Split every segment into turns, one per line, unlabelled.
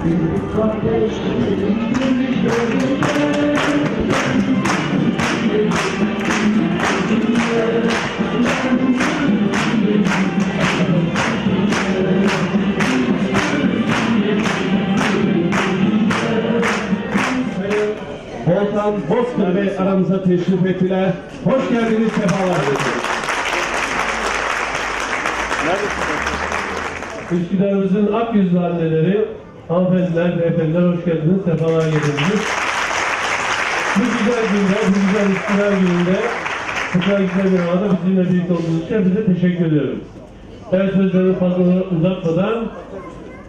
Volkan Bozkır Bey aramıza teşrif ettiler. Hoş geldiniz, sefalar getirdiniz.
Üsküdar'ımızın ak yüzlü anneleri, hanımefendiler, beyefendiler hoş geldiniz, sefalar getirdiniz. Bu güzel günde, bu güzel Üsküdar gününde, bu kadar güzel bir havada bizimle birlikte olduğunuz için hepinize teşekkür ediyorum. Ben sözlerimi fazla uzatmadan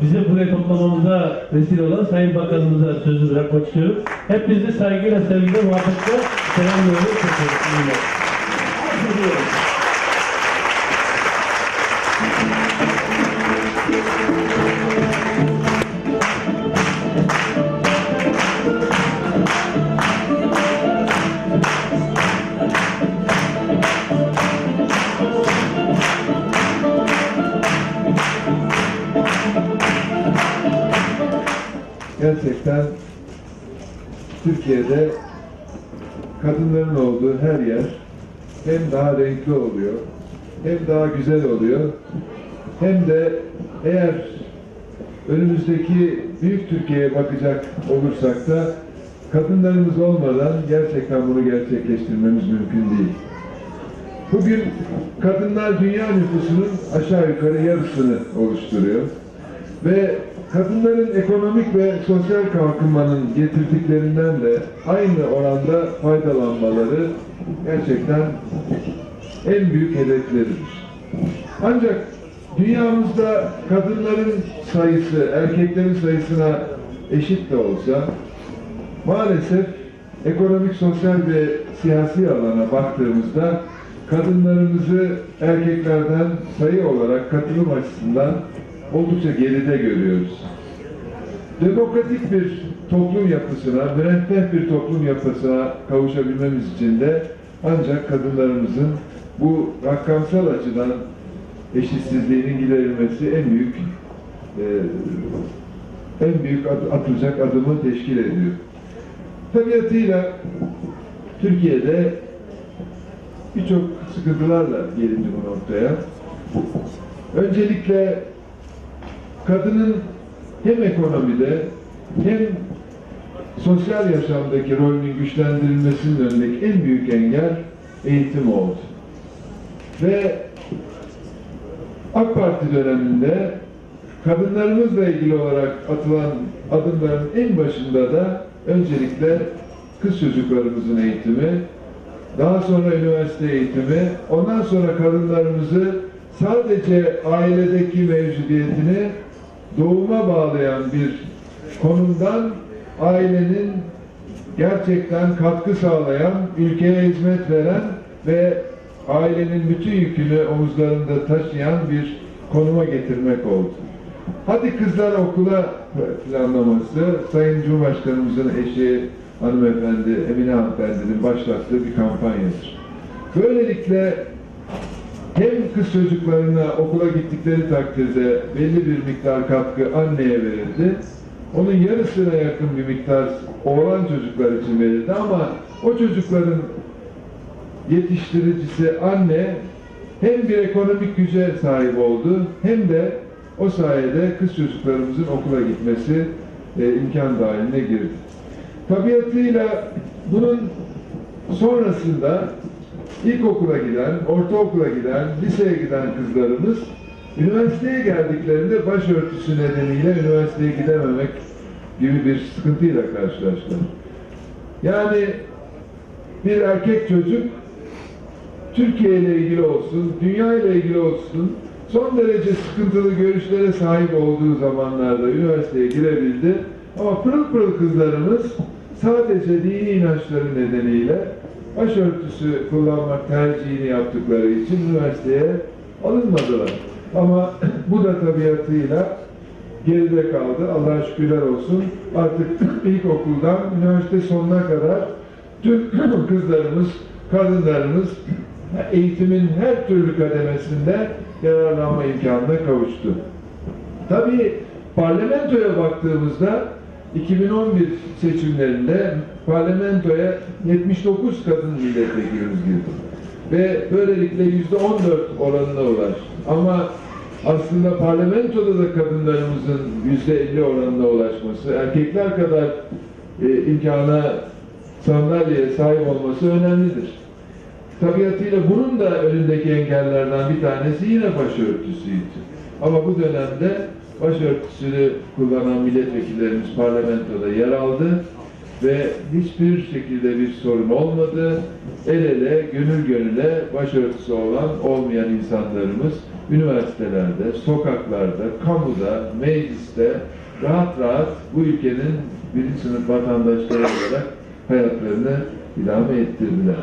bizi buraya toplamamıza vesile olan Sayın Bakanımıza sözü bırakmak istiyorum. Hepinizi saygıyla, sevgiyle, muhabbetle selamlıyorum. Teşekkür ederim.
Gerçekten Türkiye'de kadınların olduğu her yer hem daha renkli oluyor, hem daha güzel oluyor, hem de eğer önümüzdeki büyük Türkiye'ye bakacak olursak da kadınlarımız olmadan gerçekten bunu gerçekleştirmemiz mümkün değil. Bugün kadınlar dünya nüfusunun aşağı yukarı yarısını oluşturuyor. Ve kadınların ekonomik ve sosyal kalkınmanın getirdiklerinden de aynı oranda faydalanmaları gerçekten en büyük hedefleridir. Ancak dünyamızda kadınların sayısı erkeklerin sayısına eşit de olsa maalesef ekonomik, sosyal ve siyasi alana baktığımızda kadınlarımızı erkeklerden sayı olarak katılım açısından oldukça geride görüyoruz. Demokratik bir toplum yapısına, müreffeh bir toplum yapısına kavuşabilmemiz için de ancak kadınlarımızın bu rakamsal açıdan eşitsizliğinin giderilmesi en büyük e, en büyük at- atılacak adımı teşkil ediyor. Tabiatıyla Türkiye'de birçok sıkıntılarla gelindi bu noktaya. Öncelikle kadının hem ekonomide hem sosyal yaşamdaki rolünün güçlendirilmesinin önündeki en büyük engel eğitim oldu. Ve AK Parti döneminde kadınlarımızla ilgili olarak atılan adımların en başında da öncelikle kız çocuklarımızın eğitimi, daha sonra üniversite eğitimi, ondan sonra kadınlarımızı sadece ailedeki mevcudiyetini doğuma bağlayan bir konumdan ailenin gerçekten katkı sağlayan, ülkeye hizmet veren ve ailenin bütün yükünü omuzlarında taşıyan bir konuma getirmek oldu. Hadi kızlar okula planlaması, Sayın Cumhurbaşkanımızın eşi hanımefendi Emine hanımefendinin başlattığı bir kampanyadır. Böylelikle hem kız çocuklarına okula gittikleri takdirde belli bir miktar katkı anneye verildi. Onun yarısına yakın bir miktar oğlan çocuklar için verildi ama o çocukların yetiştiricisi anne hem bir ekonomik güce sahip oldu hem de o sayede kız çocuklarımızın okula gitmesi e, imkan dahiline girdi. Tabiatıyla bunun sonrasında ilkokula giden, ortaokula giden, liseye giden kızlarımız üniversiteye geldiklerinde başörtüsü nedeniyle üniversiteye gidememek gibi bir sıkıntıyla karşılaştılar. Yani bir erkek çocuk Türkiye ile ilgili olsun, dünya ile ilgili olsun son derece sıkıntılı görüşlere sahip olduğu zamanlarda üniversiteye girebildi. Ama pırıl pırıl kızlarımız sadece dini inançları nedeniyle başörtüsü kullanmak tercihini yaptıkları için üniversiteye alınmadılar. Ama bu da tabiatıyla geride kaldı. Allah'a şükürler olsun. Artık ilkokuldan üniversite sonuna kadar tüm kızlarımız, kadınlarımız eğitimin her türlü kademesinde yararlanma imkanına kavuştu. Tabii Parlamentoya baktığımızda 2011 seçimlerinde parlamentoya 79 kadın milletvekilimiz girdi. Ve böylelikle yüzde 14 oranına ulaştı. Ama aslında parlamentoda da kadınlarımızın yüzde 50 oranına ulaşması, erkekler kadar e, imkana sandalyeye sahip olması önemlidir. Tabiatıyla bunun da önündeki engellerden bir tanesi yine başörtüsüydü. Ama bu dönemde başörtüsünü kullanan milletvekillerimiz parlamentoda yer aldı ve hiçbir şekilde bir sorun olmadı. El ele, gönül gönüle başörtüsü olan, olmayan insanlarımız üniversitelerde, sokaklarda, kamuda, mecliste rahat rahat bu ülkenin birinci sınıf vatandaşları olarak hayatlarını idame ettirdiler.